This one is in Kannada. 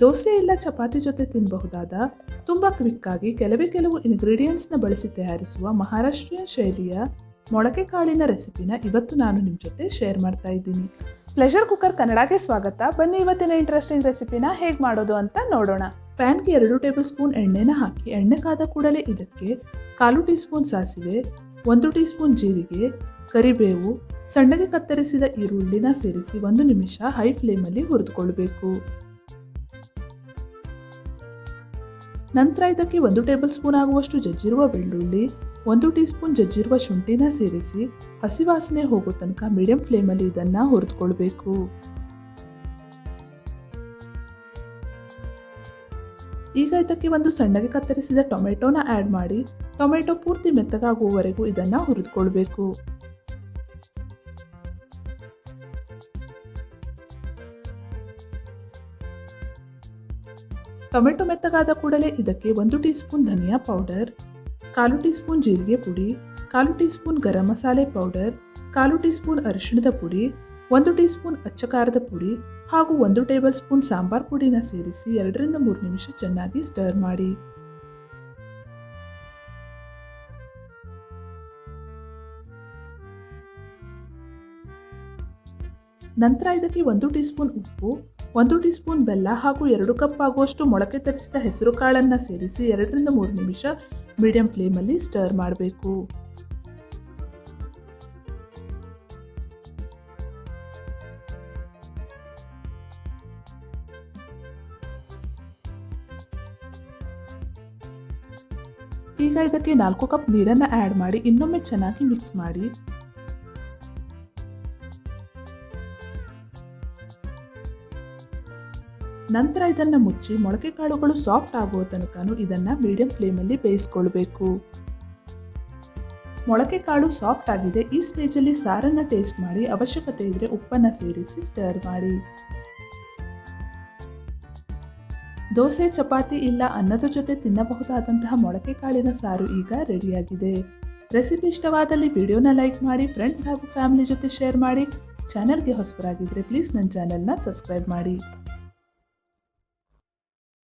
ದೋಸೆ ಇಲ್ಲ ಚಪಾತಿ ಜೊತೆ ತಿನ್ನಬಹುದಾದ ತುಂಬ ಕ್ವಿಕ್ಕಾಗಿ ಕೆಲವೇ ಕೆಲವು ಇಂಗ್ರೀಡಿಯೆಂಟ್ಸ್ನ ಬಳಸಿ ತಯಾರಿಸುವ ಮಹಾರಾಷ್ಟ್ರೀಯನ್ ಶೈಲಿಯ ಮೊಳಕೆ ಕಾಳಿನ ರೆಸಿಪಿನ ಇವತ್ತು ನಾನು ನಿಮ್ಮ ಜೊತೆ ಶೇರ್ ಮಾಡ್ತಾ ಇದ್ದೀನಿ. ಪ್ಲೆಷರ್ ಕುಕ್ಕರ್ ಕನ್ನಡಕ್ಕೆ ಸ್ವಾಗತ. ಬನ್ನಿ ಇವತ್ತಿನ ಇಂಟ್ರೆಸ್ಟಿಂಗ್ ರೆಸಿಪಿನ ಹೇಗೆ ಮಾಡೋದು ಅಂತ ನೋಡೋಣ. ಪ್ಯಾನ್ಗೆ ಎರಡು ಟೇಬಲ್ ಸ್ಪೂನ್ ಎಣ್ಣೆನ ಹಾಕಿ ಎಣ್ಣೆ ಕಾದ ಕೂಡಲೇ ಇದಕ್ಕೆ ಕಾಲು ಟೀ ಸ್ಪೂನ್ ಸಾಸಿವೆ, ಒಂದು ಟೀ ಸ್ಪೂನ್ ಜೀರಿಗೆ, ಕರಿಬೇವು, ಸಣ್ಣಗೆ ಕತ್ತರಿಸಿದ ಈರುಳ್ಳಿನ ಸೇರಿಸಿ ಒಂದು ನಿಮಿಷ ಹೈ ಫ್ಲೇಮಲ್ಲಿ ಹುರಿದುಕೊಳ್ಬೇಕು. ನಂತರ ಇದಕ್ಕೆ ಒಂದು ಟೇಬಲ್ ಸ್ಪೂನ್ ಆಗುವಷ್ಟು ಜಜ್ಜಿರುವ ಬೆಳ್ಳುಳ್ಳಿ, ಒಂದು ಟೀ ಸ್ಪೂನ್ ಜಜ್ಜಿರುವ ಶುಂಠಿನ ಸೇರಿಸಿ ಹಸಿ ವಾಸನೆ ಹೋಗೋ ತನಕ ಮೀಡಿಯಂ ಫ್ಲೇಮಲ್ಲಿ ಇದನ್ನು ಹುರಿದುಕೊಳ್ಬೇಕು. ಈಗ ಇದಕ್ಕೆ ಒಂದು ಸಣ್ಣಗೆ ಕತ್ತರಿಸಿದ ಟೊಮೆಟೊನ ಆ್ಯಡ್ ಮಾಡಿ, ಟೊಮೆಟೊ ಪೂರ್ತಿ ಮೆತ್ತಗಾಗುವವರೆಗೂ ಇದನ್ನು ಹುರಿದುಕೊಳ್ಬೇಕು. ಟೊಮೆಟೊ ಮೆತ್ತಗಾದ ಕೂಡಲೇ ಇದಕ್ಕೆ ಒಂದು ಟೀ ಸ್ಪೂನ್ ಧನಿಯಾ ಪೌಡರ್, ಕಾಲು ಟೀ ಸ್ಪೂನ್ ಜೀರಿಗೆ ಪುಡಿ, ಕಾಲು tea spoon garam masala powder, ಕಾಲು ಟೀ ಸ್ಪೂನ್ ಅರಿಶಿಣದ ಪುಡಿ, ಒಂದು ಟೀ ಸ್ಪೂನ್ ಅಚ್ಚ ಪುಡಿ ಹಾಗೂ ಒಂದು ಟೇಬಲ್ ಸ್ಪೂನ್ ಸಾಂಬಾರ್ ಪುಡಿನ ಸೇರಿಸಿ ಎರಡರಿಂದ ಮೂರು ನಿಮಿಷ ಚೆನ್ನಾಗಿ ಸ್ಟರ್ ಮಾಡಿ. ನಂತರ ಇದಕ್ಕೆ ಒಂದು ಟೀ ಸ್ಪೂನ್ ಉಪ್ಪು ಒಂದು ಟೀ ಸ್ಪೂನ್ ಬೆಲ್ಲ ಹಾಗೂ ಎರಡು ಕಪ್ ಆಗುವಷ್ಟು ಮೊಳಕೆ ತರಿಸಿದ ಹೆಸರು ಕಾಳನ್ನು ಸೇರಿಸಿ ಎರಡರಿಂದ ಮೂರು ನಿಮಿಷ ಮೀಡಿಯಂ ಫ್ಲೇಮಲ್ಲಿ ಸ್ಟರ್ ಮಾಡಬೇಕು. ಈಗ ಇದಕ್ಕೆ ನಾಲ್ಕು ಕಪ್ ನೀರನ್ನು ಆ್ಯಡ್ ಮಾಡಿ ಇನ್ನೊಮ್ಮೆ ಚೆನ್ನಾಗಿ ಮಿಕ್ಸ್ ಮಾಡಿ. ನಂತರ ಇದನ್ನು ಮುಚ್ಚಿ ಮೊಳಕೆ ಕಾಳುಗಳು ಸಾಫ್ಟ್ ಆಗುವ ತನಕನೂ ಇದನ್ನು ಮೀಡಿಯಂ ಫ್ಲೇಮಲ್ಲಿ ಬೇಯಿಸ್ಕೊಳ್ಬೇಕು. ಮೊಳಕೆ ಕಾಳು ಸಾಫ್ಟ್ ಆಗಿದೆ, ಈ ಸ್ಟೇಜಲ್ಲಿ ಸಾರನ್ನು ಟೇಸ್ಟ್ ಮಾಡಿ, ಅವಶ್ಯಕತೆ ಇದ್ದರೆ ಉಪ್ಪನ್ನು ಸೇರಿಸಿ ಸ್ಟರ್ ಮಾಡಿ. ದೋಸೆ, ಚಪಾತಿ ಇಲ್ಲ ಅನ್ನದ ಜೊತೆ ತಿನ್ನಬಹುದಾದಂತಹ ಮೊಳಕೆ ಕಾಳಿನ ಸಾರು ಈಗ ರೆಡಿಯಾಗಿದೆ. ರೆಸಿಪಿ ಇಷ್ಟವಾದಲ್ಲಿ ವಿಡಿಯೋನ ಲೈಕ್ ಮಾಡಿ ಫ್ರೆಂಡ್ಸ್ ಹಾಗೂ ಫ್ಯಾಮಿಲಿ ಜೊತೆ ಶೇರ್ ಮಾಡಿ. ಚಾನಲ್ಗೆ ಹೊಸಬರಾಗಿದ್ದರೆ ಪ್ಲೀಸ್ ನನ್ನ ಚಾನಲ್ನ ಸಬ್ಸ್ಕ್ರೈಬ್ ಮಾಡಿ.